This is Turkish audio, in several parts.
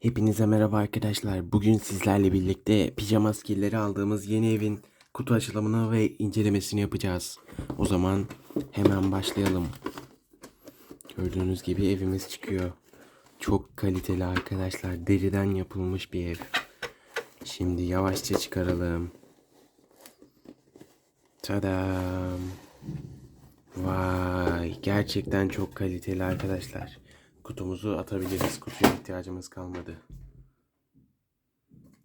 Hepinize merhaba arkadaşlar. Bugün sizlerle birlikte pijama skillleri aldığımız yeni evin kutu açılımını ve incelemesini yapacağız. O zaman hemen başlayalım. Gördüğünüz gibi evimiz çıkıyor. Çok kaliteli arkadaşlar. Deriden yapılmış bir ev. Şimdi yavaşça çıkaralım. Tadam. Vay, gerçekten çok kaliteli arkadaşlar. Kutumuzu atabiliriz. Kutuya ihtiyacımız kalmadı.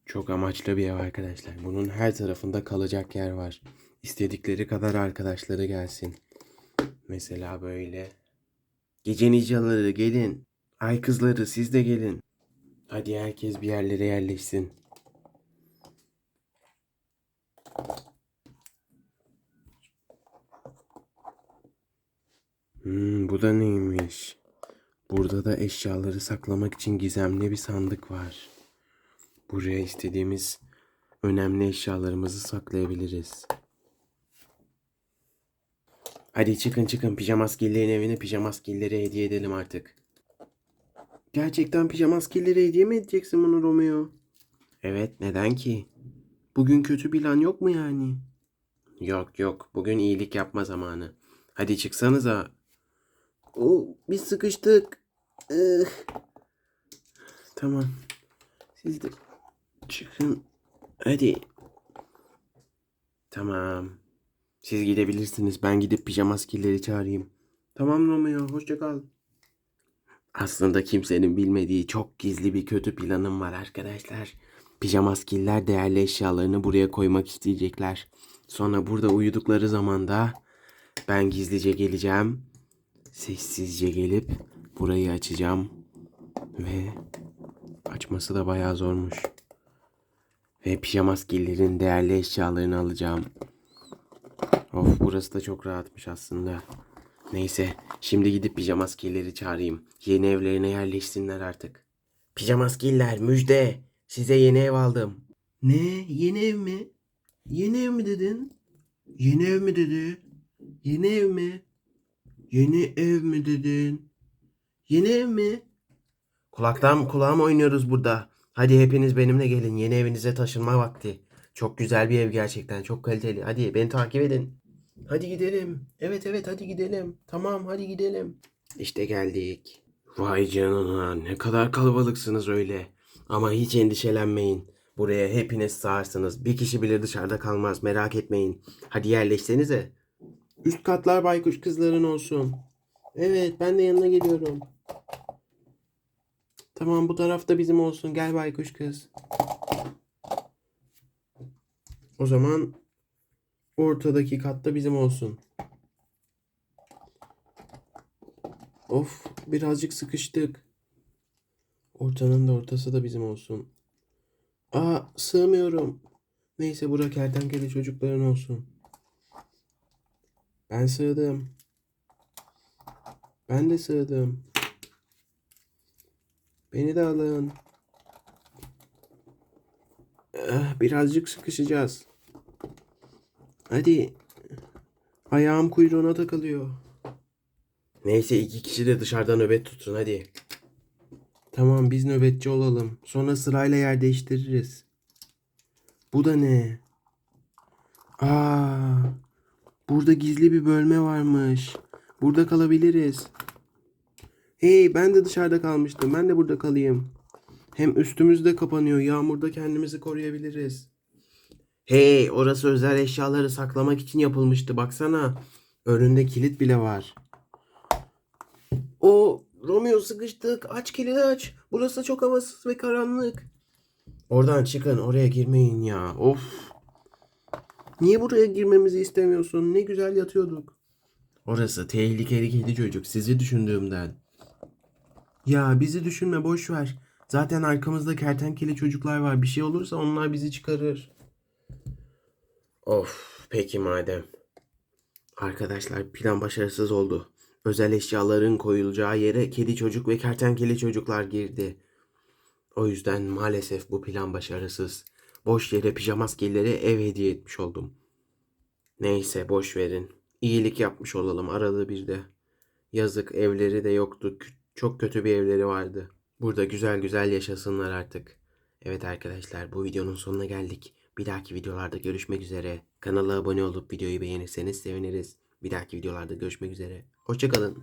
Çok amaçlı bir ev arkadaşlar. Bunun her tarafında kalacak yer var. İstedikleri kadar arkadaşları gelsin. Mesela böyle. Gece ninjaları gelin. Ay kızları siz de gelin. Hadi herkes bir yerlere yerleşsin. Hmm, bu da neymiş? Burada da eşyaları saklamak için gizemli bir sandık var. Buraya istediğimiz önemli eşyalarımızı saklayabiliriz. Hadi çıkın çıkın pijamaskillerin evine pijamaskilleri hediye edelim artık. Gerçekten pijamaskilleri hediye mi edeceksin bunu Romeo? Evet neden ki? Bugün kötü plan yok mu yani? Yok yok bugün iyilik yapma zamanı. Hadi çıksanıza. Oo, biz sıkıştık. Ih. Tamam. Siz de çıkın. Hadi. Tamam. Siz gidebilirsiniz. Ben gidip pijama skilleri çağırayım. Tamam Romeo. Hoşça kal. Aslında kimsenin bilmediği çok gizli bir kötü planım var arkadaşlar. Pijama skiller değerli eşyalarını buraya koymak isteyecekler. Sonra burada uyudukları zaman da ben gizlice geleceğim. Sessizce gelip burayı açacağım. Ve açması da bayağı zormuş. Ve pijama skillerin değerli eşyalarını alacağım. Of burası da çok rahatmış aslında. Neyse şimdi gidip pijama skilleri çağırayım. Yeni evlerine yerleşsinler artık. Pijama skiller müjde. Size yeni ev aldım. Ne? Yeni ev mi? Yeni ev mi dedin? Yeni ev mi dedi? Yeni ev mi? Yeni ev mi dedin? Yeni ev mi? Kulaktan kulağım oynuyoruz burada. Hadi hepiniz benimle gelin. Yeni evinize taşınma vakti. Çok güzel bir ev gerçekten. Çok kaliteli. Hadi beni takip edin. Hadi gidelim. Evet evet hadi gidelim. Tamam hadi gidelim. İşte geldik. Vay canına ne kadar kalabalıksınız öyle. Ama hiç endişelenmeyin. Buraya hepiniz sığarsınız. Bir kişi bile dışarıda kalmaz merak etmeyin. Hadi yerleşsenize. Üst katlar baykuş kızların olsun. Evet ben de yanına geliyorum. Tamam bu tarafta bizim olsun. Gel baykuş kız. O zaman ortadaki katta bizim olsun. Of birazcık sıkıştık. Ortanın da ortası da bizim olsun. Aa sığmıyorum. Neyse bura kertenkele çocukların olsun. Ben sığdım. Ben de sığdım. Beni de alın. Ah, Birazcık sıkışacağız. Hadi. Ayağım kuyruğuna takılıyor. Neyse iki kişi de dışarıda nöbet tutsun hadi. Tamam biz nöbetçi olalım. Sonra sırayla yer değiştiririz. Bu da ne? Aa, burada gizli bir bölme varmış. Burada kalabiliriz. Hey ben de dışarıda kalmıştım. Ben de burada kalayım. Hem üstümüz de kapanıyor. Yağmurda kendimizi koruyabiliriz. Hey orası özel eşyaları saklamak için yapılmıştı. Baksana. Önünde kilit bile var. O Romeo sıkıştık. Aç kilidi aç. Burası çok havasız ve karanlık. Oradan çıkın. Oraya girmeyin ya. Of. Niye buraya girmemizi istemiyorsun? Ne güzel yatıyorduk. Orası tehlikeli kedi çocuk. Sizi düşündüğümden. Ya bizi düşünme boş ver. Zaten arkamızda kertenkele çocuklar var. Bir şey olursa onlar bizi çıkarır. Of peki madem. Arkadaşlar plan başarısız oldu. Özel eşyaların koyulacağı yere kedi çocuk ve kertenkele çocuklar girdi. O yüzden maalesef bu plan başarısız. Boş yere pijamaskelere ev hediye etmiş oldum. Neyse boş verin. İyilik yapmış olalım arada bir de. Yazık evleri de yoktu. Çok kötü bir evleri vardı. Burada güzel güzel yaşasınlar artık. Evet arkadaşlar bu videonun sonuna geldik. Bir dahaki videolarda görüşmek üzere. Kanala abone olup videoyu beğenirseniz seviniriz. Bir dahaki videolarda görüşmek üzere. Hoşçakalın.